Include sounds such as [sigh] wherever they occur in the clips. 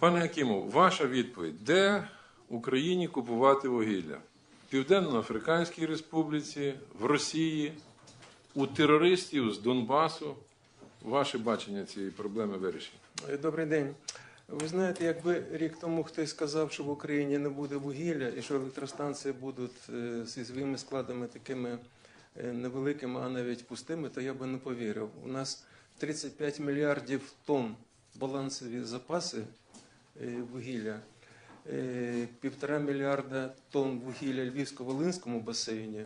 Пане Акімов, ваша відповідь: де Україні купувати вугілля? В Південно-Африканській Республіці, в Росії, у терористів з Донбасу. Ваше бачення цієї проблеми вирішення. Е, Добрий день. Ви знаєте, якби рік тому хтось сказав, що в Україні не буде вугілля і що електростанції будуть е, зі своїми складами такими е, невеликими, а навіть пустими, то я би не повірив. У нас 35 мільярдів тонн балансові запаси вугілля, е, півтора мільярда тонн вугілля Львівсько-Волинському басейні.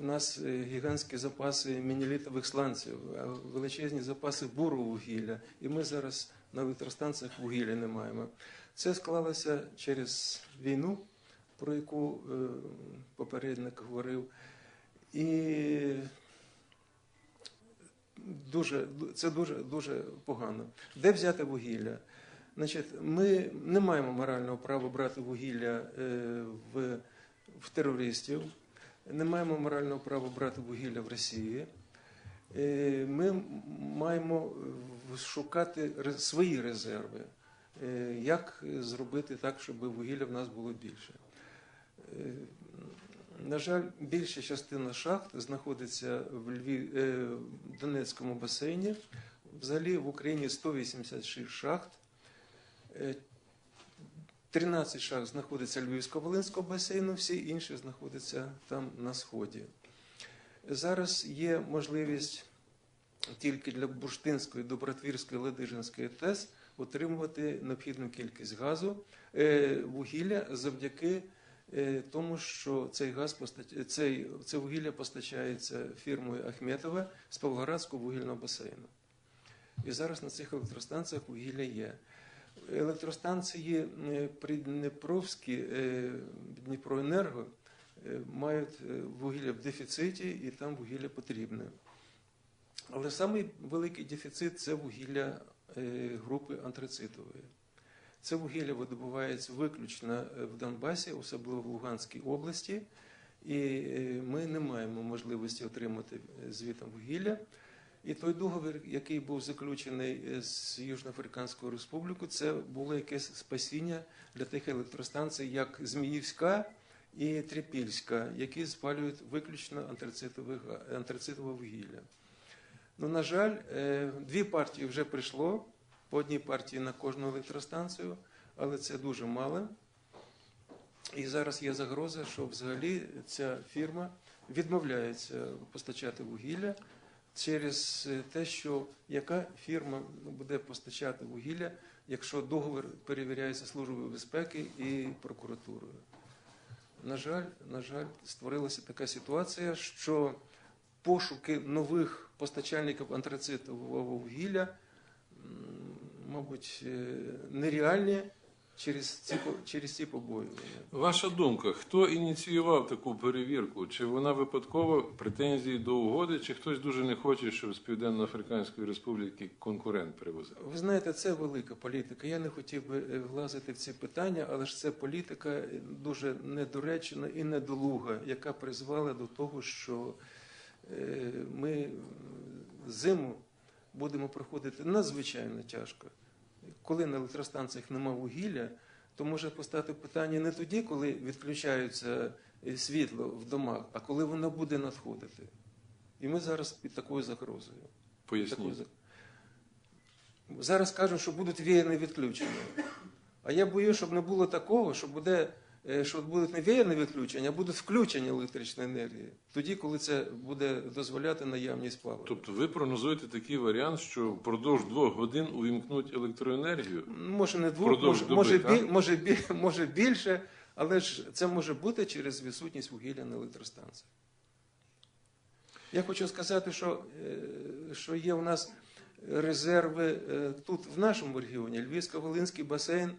У нас е, гігантські запаси мінілітових сланців, величезні запаси бурого вугілля. І ми зараз на електростанціях вугілля не маємо. Це склалося через війну, про яку е, попередник говорив. І дуже, це дуже, дуже погано. Де взяти вугілля? Значить, ми не маємо морального права брати вугілля е, в, в терористів, не маємо морального права брати вугілля в Росії. Е, Ми маємо шукати свої резерви. Е, Як зробити так, щоб вугілля в нас було більше? На жаль, більша частина шахт знаходиться в Львів, в Донецькому басейні. Взагалі в Україні 186 шахт. Е, 13 шахт знаходиться Львівсько-Волинського басейну, всі інші знаходяться там на сході. Зараз є можливість тільки для Бурштинської, Добротвірської, Ладижинської ТЕС отримувати необхідну кількість газу, е, вугілля завдяки е, тому, що цей газ цей, це вугілля постачається фірмою Ахметова з Павлоградського вугільного басейну. І зараз на цих електростанціях вугілля є. Електростанції е, Придніпровські, е, Дніпроенерго е, мають вугілля в дефіциті і там вугілля потрібне. Але самий великий дефіцит це вугілля групи антрацитової. Це вугілля видобувається виключно в Донбасі, особливо в Луганській області, і ми не маємо можливості отримати звітом вугілля. І той договір, який був заключений е, з Южноафриканською Республікою, це було якесь спасіння для тих електростанцій, як Зміївська і Трипільська, які спалюють виключно антрацитове, вугілля. Ну, на жаль, е, дві партії вже прийшло, по одній партії на кожну електростанцію, але це дуже мало. І зараз є загроза, що взагалі ця фірма відмовляється постачати вугілля через е, те, що яка фірма буде постачати вугілля, якщо договір перевіряється Службою безпеки і прокуратурою. На жаль, на жаль, створилася така ситуація, що пошуки нових постачальників антрацитового вугілля, мабуть, е, нереальні через ці, через ці побоювання. Ваша думка, хто ініціював таку перевірку? Чи вона випадково претензії до угоди, чи хтось дуже не хоче, щоб з Південно-Африканської Республіки конкурент привозив? Ви знаєте, це велика політика. Я не хотів би е, влазити в ці питання, але ж це політика е, дуже недоречена і недолуга, яка призвела до того, що е, ми зиму будемо проходити надзвичайно тяжко. Коли на електростанціях нема вугілля, то може постати питання не тоді, коли відключаються е, світло в домах, а коли воно буде надходити. І ми зараз під такою загрозою. Поясніть. Зараз кажуть, що будуть віяні відключення. А я боюсь, щоб не було такого, що буде, що будуть не віяні відключення, а будуть включення електричної енергії. Тоді, коли це буде дозволяти наявність палива. Тобто ви прогнозуєте такий варіант, що впродовж двох годин увімкнуть електроенергію? Може не двох, може, доби, може, так? бі, може, бі, може більше, але ж це може бути через відсутність вугілля на електростанціях. Я хочу сказати, що, е, що є у нас резерви е, тут, в нашому регіоні. Львівсько-Волинський басейн е,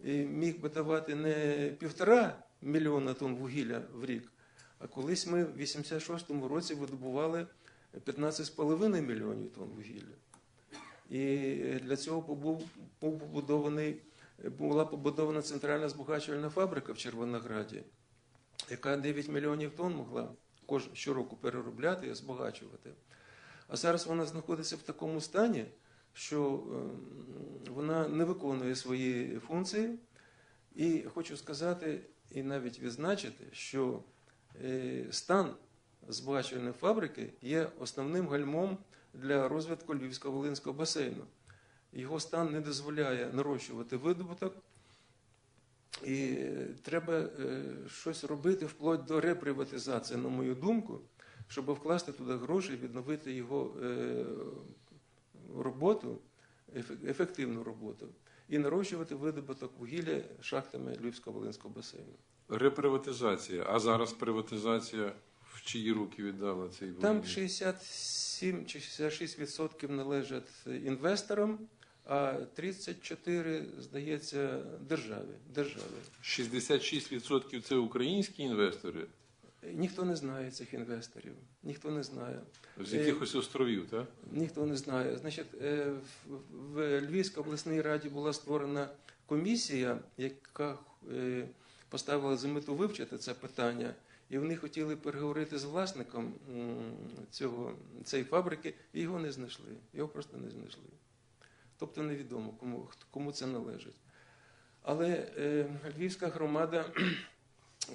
міг би давати не півтора мільйона тонн вугілля в рік, а колись ми в 86-му році видобували 15,5 мільйонів тонн вугілля. І для цього був, був побудований, була побудована центральна збагачувальна фабрика в Червонограді, яка 9 мільйонів тонн могла кож, щороку переробляти і збагачувати. А зараз вона знаходиться в такому стані, що е, вона не виконує свої функції. І хочу сказати і навіть відзначити, що е, стан збагачувальної фабрики є основним гальмом для розвитку Львівсько-Волинського басейну. Його стан не дозволяє нарощувати видобуток, і е, треба е, щось робити вплоть до реприватизації, на мою думку, щоб вкласти туди гроші і відновити його роботу, ефе- ефективну роботу, і нарощувати видобуток вугілля шахтами Львівсько-Волинського басейну. Реприватизація. А зараз приватизація в чиї руки віддала цей Там вугілля? 67 чи 66% належать інвесторам, а 34, здається, державі. державі. 66% це українські інвестори Ніхто не знає цих інвесторів, ніхто не знає. з якихось островів, так? Ніхто не знає. Значить, е, в- Львівській обласній раді була створена комісія, яка е, поставила за мету вивчити це питання, і вони хотіли переговорити з власником цього, цієї фабрики, і його не знайшли. Його просто не знайшли. Тобто невідомо, кому, кому це належить. Але е, львівська громада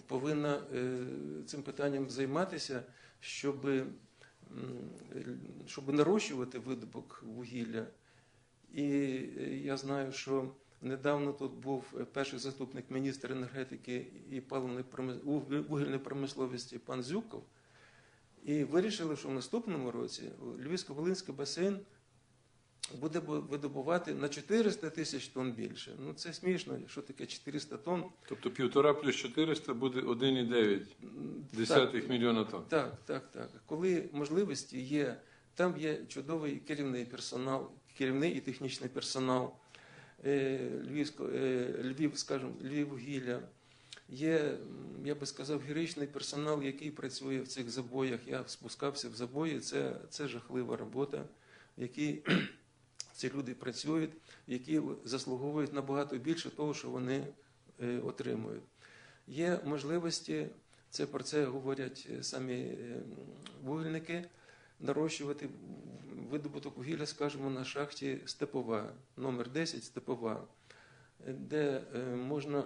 повинна е, цим питанням займатися, щоб, щоб нарощувати видобок вугілля. І е, я знаю, що недавно тут був перший заступник міністра енергетики і вугільної промисловості пан Зюков. І вирішили, що в наступному році Львівсько-Волинський басейн буде бу- видобувати на 400 тисяч тонн більше. Ну це смішно, що таке 400 тонн. Тобто півтора плюс 400 буде 1,9 десятих мільйона тонн. Так, так, так. Коли можливості є, там є чудовий керівний персонал, керівний і технічний персонал е, Львівсько, е, Львів, скажімо, Львіввугілля. Є, я би сказав, героїчний персонал, який працює в цих забоях. Я спускався в забої. Це, це жахлива робота, в якій ці люди працюють, які заслуговують набагато більше того, що вони е, отримують. Є можливості це про це говорять е, самі е, вугільники. Нарощувати видобуток вугілля, скажімо, на шахті Степова, номер 10 Степова, де можна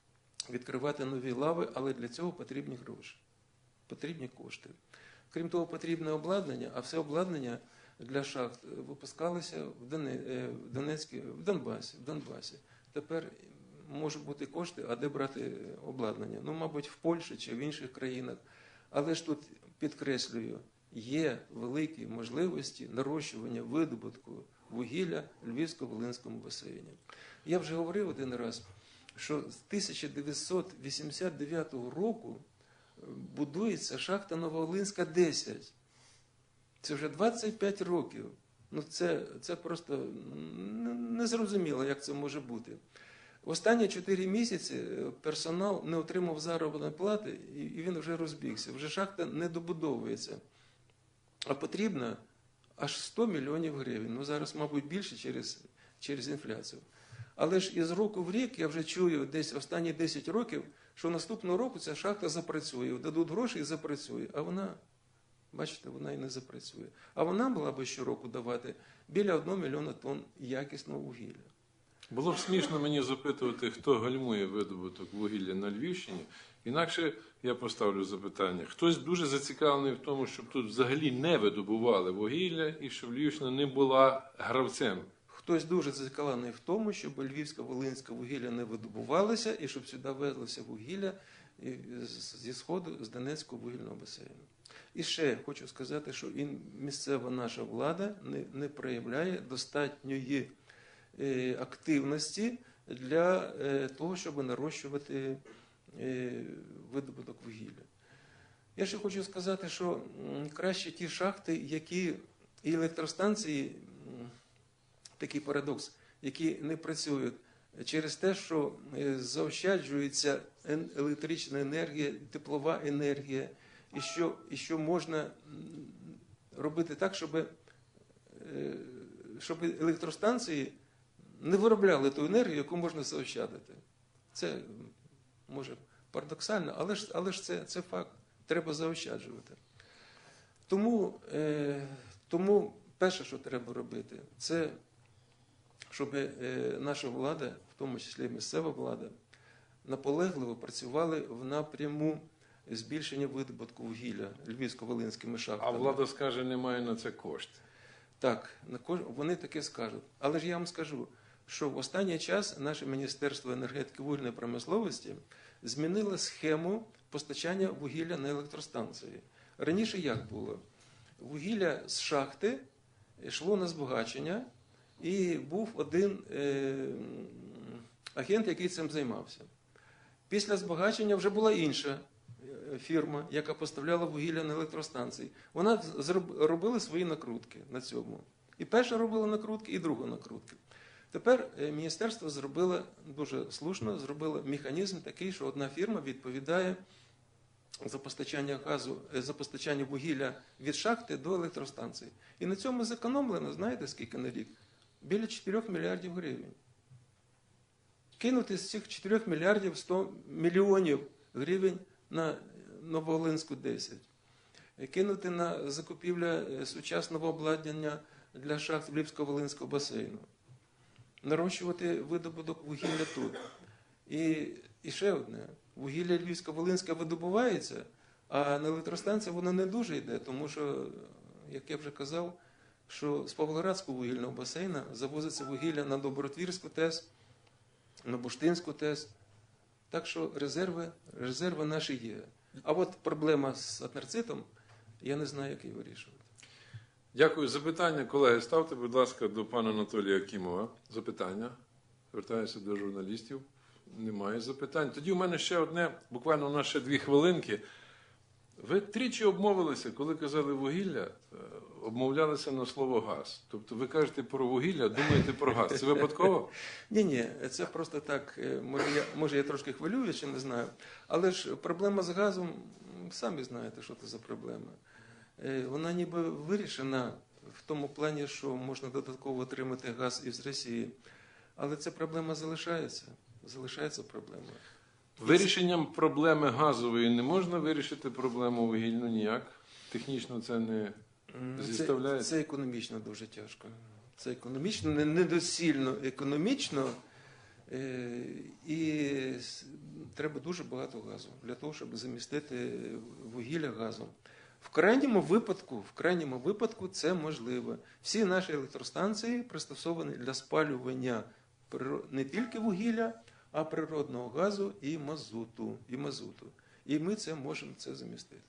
[clears throat] відкривати нові лави, але для цього потрібні гроші, потрібні кошти. Крім того, потрібне обладнання, а все обладнання для шахт е, випускалося е, в Донецькій, в Донбасі, в Донбасі. Тепер можуть бути кошти, а де брати обладнання? Ну, мабуть, в Польщі чи в інших країнах. Але ж тут підкреслюю, є великі можливості нарощування видобутку вугілля Львівсько-Волинському басейні. Я вже говорив один раз, що з 1989 року будується шахта Нововолинська 10. Це вже 25 років. Ну це, це просто незрозуміло, як це може бути. Останні 4 місяці е, персонал не отримав заробітної плати, і він вже розбігся. Вже шахта не добудовується. А потрібно аж 100 мільйонів гривень. Ну зараз, мабуть, більше через, через інфляцію. Але ж із року в рік я вже чую десь останні 10 років, що наступного року ця шахта запрацює, дадуть гроші і запрацює. А вона, бачите, вона і не запрацює. А вона була би щороку давати біля 1 мільйона тонн якісного вугілля. Було б смішно мені запитувати, хто гальмує видобуток вугілля на Львівщині. Інакше я поставлю запитання. Хтось дуже зацікавлений в тому, щоб тут взагалі не видобували вугілля і щоб Львівщина не була гравцем. Хтось дуже зацікавлений в тому, щоб львівська волинська вугілля не видобувалося і щоб сюди везлося вугілля зі сходу з Донецького вугільного басейну. І ще хочу сказати, що і місцева наша влада не, не проявляє достатньої е, активності для е, того, щоб нарощувати е, видобуток вугілля. Я ще хочу сказати, що краще ті шахти, які і електростанції, такий парадокс, які не працюють через те, що е, заощаджується електрична енергія, теплова енергія, і що, і що можна робити так, щоб, е, щоб електростанції не виробляли ту енергію, яку можна заощадити. Це може парадоксально, але ж, але ж це, це факт. Треба заощаджувати. Тому, е, тому перше, що треба робити, це щоб е, наша влада, в тому числі місцева влада, наполегливо працювали в напряму збільшення видобутку вугілля львівсько-волинськими А влада скаже, немає на це коштів. Так, вони таке скажуть. Але ж я вам скажу, що в останній час наше Міністерство енергетики вугільної промисловості змінило схему постачання вугілля на електростанції. Раніше як було? Вугілля з шахти йшло на збагачення, і був один е, агент, який цим займався. Після збагачення вже була інша е, фірма, яка поставляла вугілля на електростанції. Вона робила свої накрутки на цьому. І перша робила накрутки, і друга накрутки. Тепер е, міністерство зробило дуже слушно, зробило механізм такий, що одна фірма відповідає за постачання газу, е, за постачання вугілля від шахти до електростанції. І на цьому зекономлено, знаєте, скільки на рік? Біля 4 мільярдів гривень. Кинути з цих 4 мільярдів 100 мільйонів гривень на Нововолинську 10. Е, Кинути на закупівля е, сучасного обладнання для шахт Львівсько-Волинського басейну. Нарощувати видобуток вугілля тут. І, і ще одне: вугілля Львівсько-Волинське видобувається, а на електростанції воно не дуже йде, тому що, як я вже казав, що з Павлоградського вугільного басейна завозиться вугілля на Добротвірську ТЕС, на Буштинську ТЕС. Так що резерви, резерви наші є. А от проблема з антрацитом, я не знаю, як її вирішувати. Дякую. Запитання, колеги, ставте, будь ласка, до пана Анатолія Акімова. Запитання. Звертаюся до журналістів. Немає запитань. Тоді у мене ще одне, буквально у нас ще дві хвилинки. Ви тричі обмовилися, коли казали вугілля, е, обмовлялися на слово газ. Тобто ви кажете про вугілля, думаєте про газ. Це випадково? [laughs] Ні, ні, це просто так. е, Може, я, може, я трошки хвилюю, чи не знаю. Але ж проблема з газом, самі знаєте, що це за проблема. Е, Вона ніби вирішена в тому плані, що можна додатково отримати газ із Росії. Але ця проблема залишається. Залишається проблема. Вирішенням проблеми газової не можна вирішити проблему вугільну ніяк. Технічно це не? Це, це економічно дуже тяжко. Це економічно, не- недосильно економічно. Е, і треба дуже багато газу для того, щоб замістити вугілля газом. В крайньому випадку, в крайньому випадку це можливо. Всі наші електростанції пристосовані для спалювання не тільки вугілля, а природного газу і мазуту. І, мазуту. і ми це можемо це замістити.